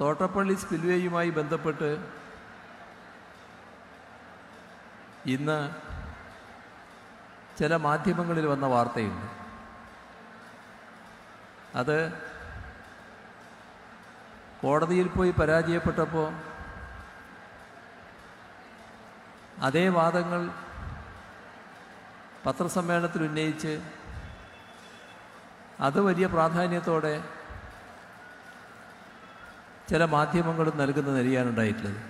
തോട്ടപ്പള്ളി സ്പിൽവേയുമായി ബന്ധപ്പെട്ട് ഇന്ന് ചില മാധ്യമങ്ങളിൽ വന്ന വാർത്തയുണ്ട്. അത് കോടതിയിൽ പോയി പരാജയപ്പെട്ടപ്പോൾ അതേ വാദങ്ങൾ പത്രസമ്മേളനത്തിൽ ഉന്നയിച്ച് അത് വലിയ പ്രാധാന്യത്തോടെ ചില മാധ്യമങ്ങളും നൽകുന്ന നിലയാണുണ്ടായിട്ടുള്ളത്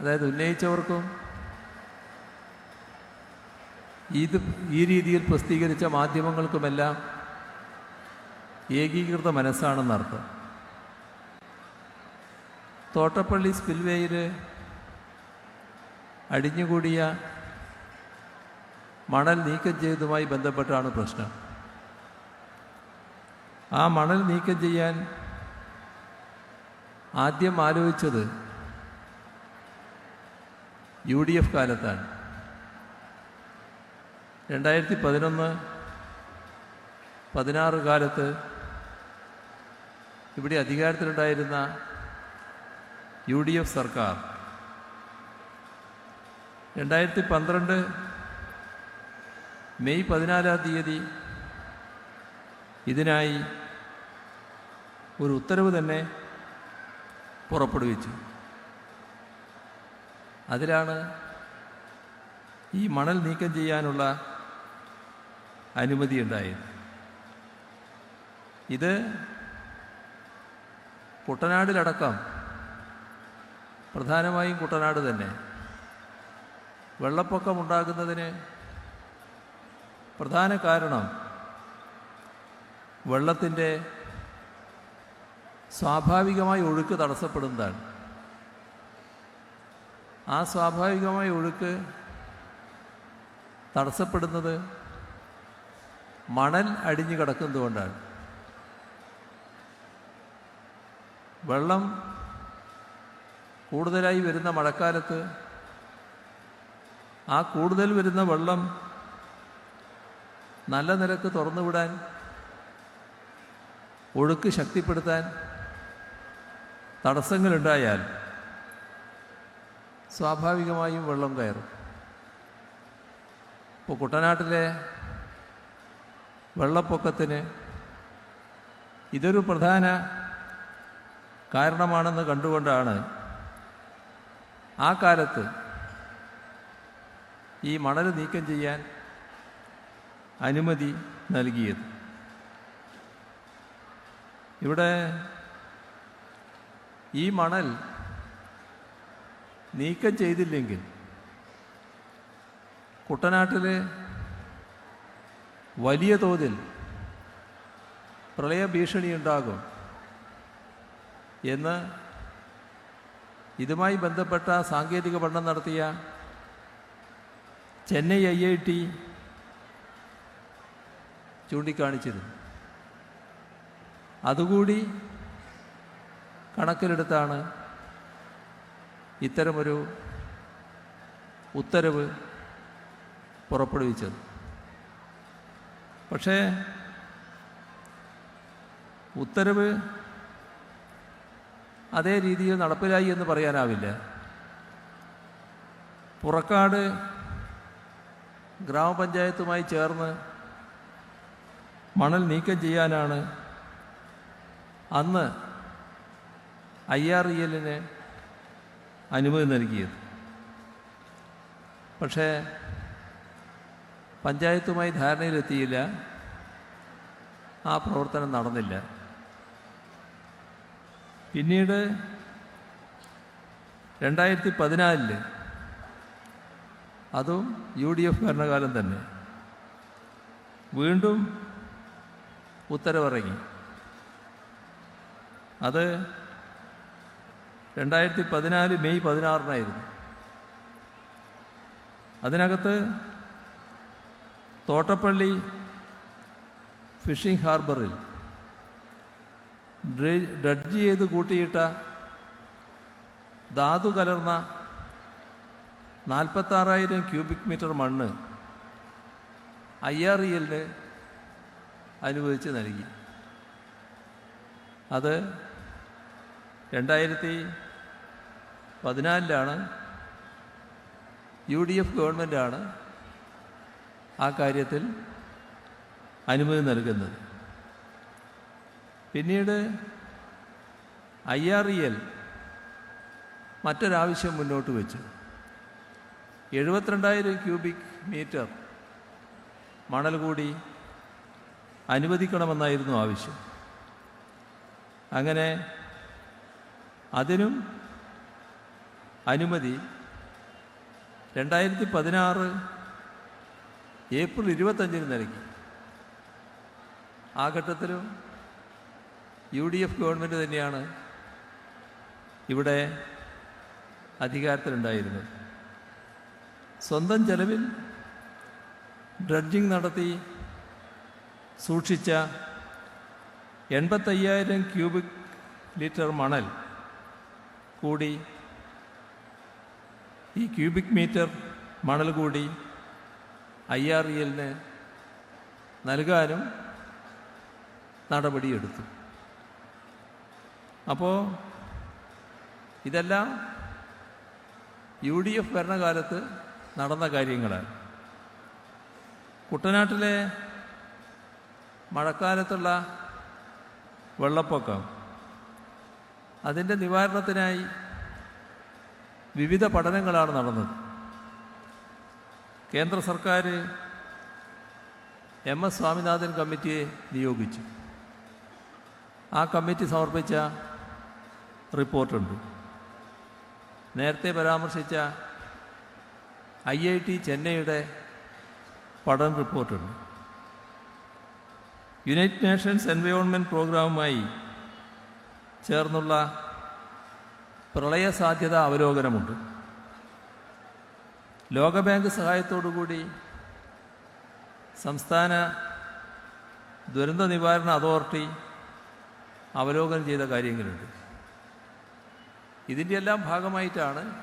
അതായത് ഉന്നയിച്ചവർക്കും ഇത് ഈ രീതിയിൽ പ്രസിദ്ധീകരിച്ച മാധ്യമങ്ങൾക്കുമെല്ലാം ഏകീകൃത മനസ്സാണെന്നർത്ഥം തോട്ടപ്പള്ളി സ്പിൽവേയിൽ അടിഞ്ഞുകൂടിയ മണൽ നീക്കം ചെയ്തതുമായി ബന്ധപ്പെട്ടാണ് പ്രശ്നം. ആ മണൽ നീക്കം ചെയ്യാൻ ആദ്യം ആലോചിച്ചത് യു ഡി എഫ് കാലത്താണ്. രണ്ടായിരത്തി പതിനൊന്ന് പതിനാറ് കാലത്ത് ഇവിടെ അധികാരത്തിലുണ്ടായിരുന്ന യു ഡി എഫ് സർക്കാർ രണ്ടായിരത്തി പന്ത്രണ്ട് മെയ് പതിനാലാം തീയതി ഇതിനായി ഒരു ഉത്തരവ് തന്നെ പുറപ്പെടുവിച്ചു. അതിലാണ് ഈ മണൽ നീക്കം ചെയ്യാനുള്ള അനുമതി ഉണ്ടായത്. ഇത് കുട്ടനാടിലടക്കം പ്രധാനമായും കുട്ടനാട് തന്നെ വെള്ളപ്പൊക്കം ഉണ്ടാകുന്നതിന് പ്രധാന കാരണം വെള്ളത്തിന്റെ സ്വാഭാവികമായ ഒഴുക്ക് തടസ്സപ്പെടുന്നതാണ്. ആ സ്വാഭാവികമായ ഒഴുക്ക് തടസ്സപ്പെടുന്നത് മണൽ അടിഞ്ഞു കിടക്കുന്നതുകൊണ്ടാണ് വെള്ളം കൂടുതലായി വരുന്ന മഴക്കാലത്ത് ആ കൂടുതൽ വരുന്ന വെള്ളം നല്ല നിരക്ക് തുറന്നുവിടാൻ ഒഴുക്ക് ശക്തിപ്പെടുത്താൻ തടസ്സങ്ങളുണ്ടായാൽ സ്വാഭാവികമായും വെള്ളം കയറും. ഇപ്പോൾ കുട്ടനാട്ടിലെ വെള്ളപ്പൊക്കത്തിന് ഇതൊരു പ്രധാന കാരണമാണെന്ന് കണ്ടുകൊണ്ടാണ് ആ കാലത്ത് ഈ മണൽ നീക്കം ചെയ്യാൻ അനുമതി നൽകിയത്. ഇവിടെ ഈ മണൽ നീക്കം ചെയ്തില്ലെങ്കിൽ കുട്ടനാട്ടിൽ വലിയ തോതിൽ പ്രളയ ഭീഷണി ഉണ്ടാകും എന്ന് ഇതുമായി ബന്ധപ്പെട്ട സാങ്കേതിക പഠനം നടത്തിയ ചെന്നൈ ഐ ഐ ടി ചൂണ്ടിക്കാണിച്ചിരുന്നു അതുകൂടി കണക്കിലെടുത്താണ് ഇത്തരമൊരു ഉത്തരവ് പുറപ്പെടുവിച്ചത്. പക്ഷേ ഉത്തരവ് അതേ രീതിയിൽ നടപ്പിലായി എന്ന് പറയാനാവില്ല. പുറക്കാട് ഗ്രാമപഞ്ചായത്തുമായി ചേർന്ന് മണൽ നീക്കം ചെയ്യാനാണ് അന്ന് ഐ ആർ ഇ എല്ലിന് അനുമതി നൽകിയത്. പക്ഷേ പഞ്ചായത്തുമായി ധാരണയിലെത്തിയില്ല. ആ പ്രവർത്തനം നടന്നില്ല. പിന്നീട് രണ്ടായിരത്തി പതിനാലിൽ അതും യു ഡി എഫ് ഭരണകാലം തന്നെ. വീണ്ടും ഉത്തരവിറങ്ങി. അത് രണ്ടായിരത്തി പതിനാല് മെയ് പതിനാറിനായിരുന്നു. അതിനകത്ത് തോട്ടപ്പള്ളി ഫിഷിംഗ് ഹാർബറിൽ ഡ്രെ- ഡ്രഡ്ജ് ചെയ്ത് കൂട്ടിയിട്ട ധാതു കലർന്ന നാൽപ്പത്താറായിരം ക്യൂബിക് മീറ്റർ മണ്ണ് ഐ ആർ ഇ എല്ലിന് അനുവദിച്ച് നൽകി. അത് രണ്ടായിരത്തി പതിനാലിലാണ് യു ഡി എഫ് ഗവൺമെന്റാണ് ആ കാര്യത്തിൽ അനുമതി നൽകുന്നത്. പിന്നീട് ഐ ആർ ഇ എൽ മറ്റൊരാവശ്യം മുന്നോട്ട് വെച്ചു. എഴുപത്തിരണ്ടായിരം ക്യൂബിക് മീറ്റർ മണൽ കൂടി അനുവദിക്കണമെന്നായിരുന്നു ആവശ്യം. അങ്ങനെ അതിനും അനുമതി രണ്ടായിരത്തി പതിനാറ് ഏപ്രിൽ ഇരുപത്തഞ്ചിന് നൽകി. ആ ഘട്ടത്തിലും യു ഡി എഫ് ഗവൺമെന്റ് തന്നെയാണ് ഇവിടെ അധികാരത്തിലുണ്ടായിരുന്നത്. സ്വന്തം ചെലവിൽ ഡ്രഡ്ജിങ് നടത്തി സൂക്ഷിച്ച എൺപത്തയ്യായിരം ക്യൂബിക് ലിറ്റർ മണൽ കൂടി ഈ ക്യൂബിക് മീറ്റർ മണൽ കൂടി ഐ ആർ ഇ എല്ലിന് നൽകാനും നടപടിയെടുത്തു. അപ്പോൾ ഇതെല്ലാം യു ഡി എഫ് ഭരണകാലത്ത് നടന്ന കാര്യങ്ങളാണ്. കുട്ടനാട്ടിലെ മഴക്കാലത്തുള്ള വെള്ളപ്പൊക്കം അതിന്റെ നിവാരണത്തിനായി വിവിധ പഠനങ്ങളാണ് നടന്നത്. കേന്ദ്ര സർക്കാർ എം എസ് സ്വാമിനാഥൻ കമ്മിറ്റിയെ നിയോഗിച്ചു. ആ കമ്മിറ്റി സമർപ്പിച്ച റിപ്പോർട്ടുണ്ട്. നേരത്തെ പരാമർശിച്ച ഐ ഐ ടി ചെന്നൈയുടെ പഠന റിപ്പോർട്ടുണ്ട്. യുണൈറ്റഡ് നേഷൻസ് എൻവയോൺമെന്റ് പ്രോഗ്രാമുമായി ചേർന്നുള്ള പ്രളയ സാധ്യത അവലോകനമുണ്ട്. ലോകബാങ്ക് സഹായത്തോടുകൂടി സംസ്ഥാന ദുരന്ത നിവാരണ അതോറിറ്റി അവലോകനം ചെയ്ത കാര്യങ്ങളുണ്ട്. ഇതിന്റെ എല്ലാം ഭാഗമായിട്ടാണ്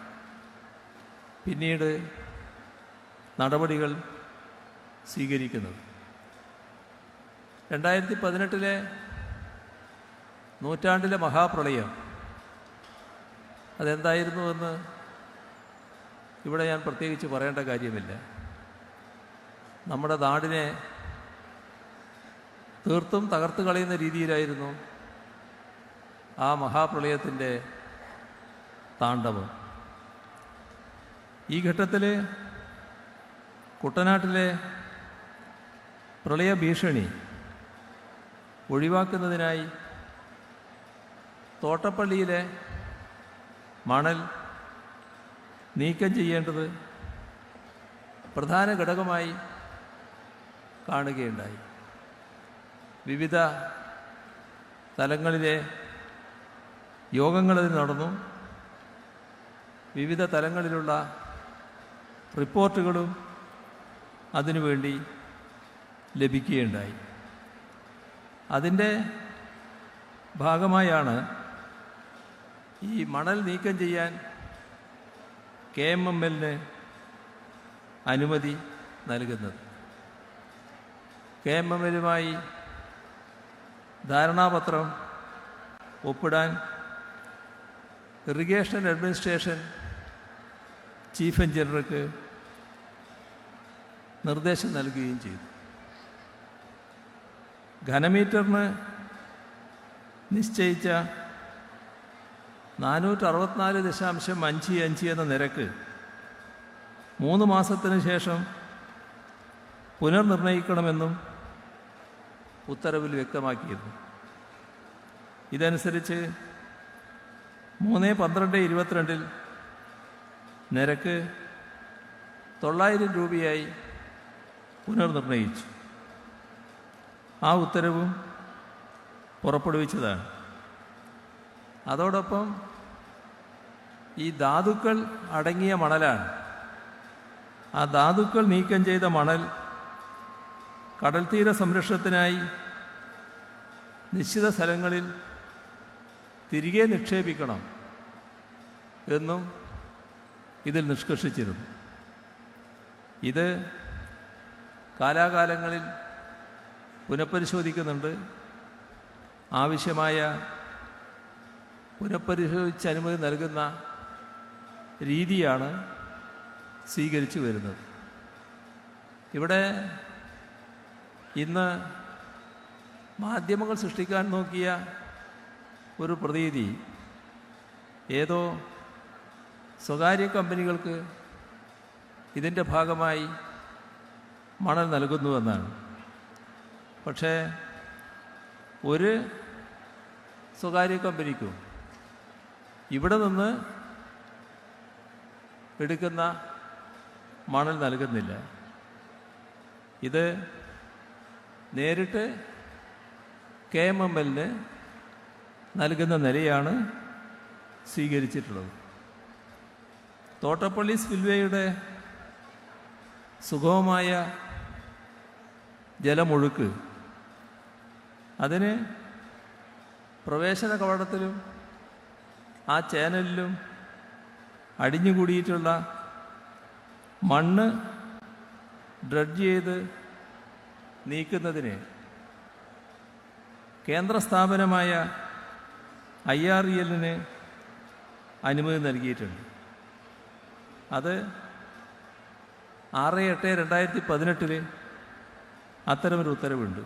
പിന്നീട് നടപടികൾ സ്വീകരിക്കുന്നത്. രണ്ടായിരത്തി പതിനെട്ടിലെ നൂറ്റാണ്ടിലെ മഹാപ്രളയം അതെന്തായിരുന്നുവെന്ന് ഇവിടെ ഞാൻ പ്രത്യേകിച്ച് പറയേണ്ട കാര്യമില്ല. നമ്മുടെ നാടിനെ തീർത്തും തകർത്ത് കളയുന്ന രീതിയിലായിരുന്നു ആ മഹാപ്രളയത്തിന്റെ താണ്ഡവം. ഈ ഘട്ടത്തിൽ കുട്ടനാട്ടിലെ പ്രളയ ഭീഷണി ഒഴിവാക്കുന്നതിനായി തോട്ടപ്പള്ളിയിലെ മണൽ നീക്കം ചെയ്യേണ്ടത് പ്രധാന ഘടകമായി കാണുകയുണ്ടായി. വിവിധ തലങ്ങളിലെ യോഗങ്ങളിൽ നടന്നു. വിവിധ തലങ്ങളിലുള്ള റിപ്പോർട്ടുകളും അതിനുവേണ്ടി ലഭിക്കുകയുണ്ടായി. അതിന്റെ ഭാഗമായാണ് ഈ മണൽ നീക്കം ചെയ്യാൻ കെ എം എം എല്ലിന് അനുമതി നൽകുന്നത്. കെ എം എം എല്ലുമായി ധാരണാപത്രം ഒപ്പിടാൻ ഇറിഗേഷൻ അഡ്മിനിസ്ട്രേഷൻ ചീഫ് എഞ്ചിനീയർക്ക് നിർദ്ദേശം നൽകുകയും ചെയ്തു. ഘനമീറ്ററിന് നിശ്ചയിച്ച നാനൂറ്റി അറുപത്തിനാല് ദശാംശം അഞ്ച് അഞ്ച് എന്ന നിരക്ക് മൂന്ന് മാസത്തിന് ശേഷം പുനർനിർണയിക്കണമെന്നും ഉത്തരവിൽ വ്യക്തമാക്കിയിരുന്നു. ഇതനുസരിച്ച് മൂന്ന് പന്ത്രണ്ട് ഇരുപത്തിരണ്ടിൽ നിരക്ക് തൊള്ളായിരം രൂപയായി പുനർനിർണയിച്ചു. ആ ഉത്തരവും പുറപ്പെടുവിച്ചതാണ്. അതോടൊപ്പം ഈ ധാതുക്കൾ അടങ്ങിയ മണലാണ്. ആ ധാതുക്കൾ നീക്കം ചെയ്ത മണൽ കടൽത്തീര സംരക്ഷണത്തിനായി നിശ്ചിത സ്ഥലങ്ങളിൽ തിരികെ നിക്ഷേപിക്കണം എന്നും ഇതിൽ നിഷ്കർഷിച്ചിരുന്നു. ഇത് കാലാകാലങ്ങളിൽ പുനഃപരിശോധിക്കുന്നുണ്ട്. ആവശ്യമായ പുനഃപരിശോധിച്ച് അനുമതി നൽകുന്ന രീതിയാണ് സ്വീകരിച്ചു വരുന്നത്. ഇവിടെ ഇന്ന് മാധ്യമങ്ങൾ സൃഷ്ടിക്കാൻ നോക്കിയ ഒരു പ്രതീതി ഏതോ സ്വകാര്യ കമ്പനികൾക്ക് ഇതിന്റെ ഭാഗമായി മണൽ നൽകുന്നുവെന്നാണ്. പക്ഷേ ഒരു സ്വകാര്യ കമ്പനിക്കും ഇവിടെ നിന്ന് എടുക്കുന്ന മണൽ നൽകുന്നില്ല. ഇത് നേരിട്ട് കെ എം എം എല്ലിന് നൽകുന്ന നിലയാണ് സ്വീകരിച്ചിട്ടുള്ളത്. തോട്ടപ്പള്ളി സ്പിൽവേയുടെ സുഗമമായ ജലമൊഴുക്ക് അതിന് പ്രവേശന കവാടത്തിലും ആ ചാനലിലും അടിഞ്ഞുകൂടിയിട്ടുള്ള മണ്ണ് ഡ്രഡ്ജ് ചെയ്ത് നീക്കുന്നതിന് കേന്ദ്ര സ്ഥാപനമായ ഐ ആർ ഇ എല്ലിന് അനുമതി നൽകിയിട്ടുണ്ട്. അത് ആറ് എട്ട് രണ്ടായിരത്തി പതിനെട്ടിൽ അത്തരമൊരു ഉത്തരവുണ്ട്.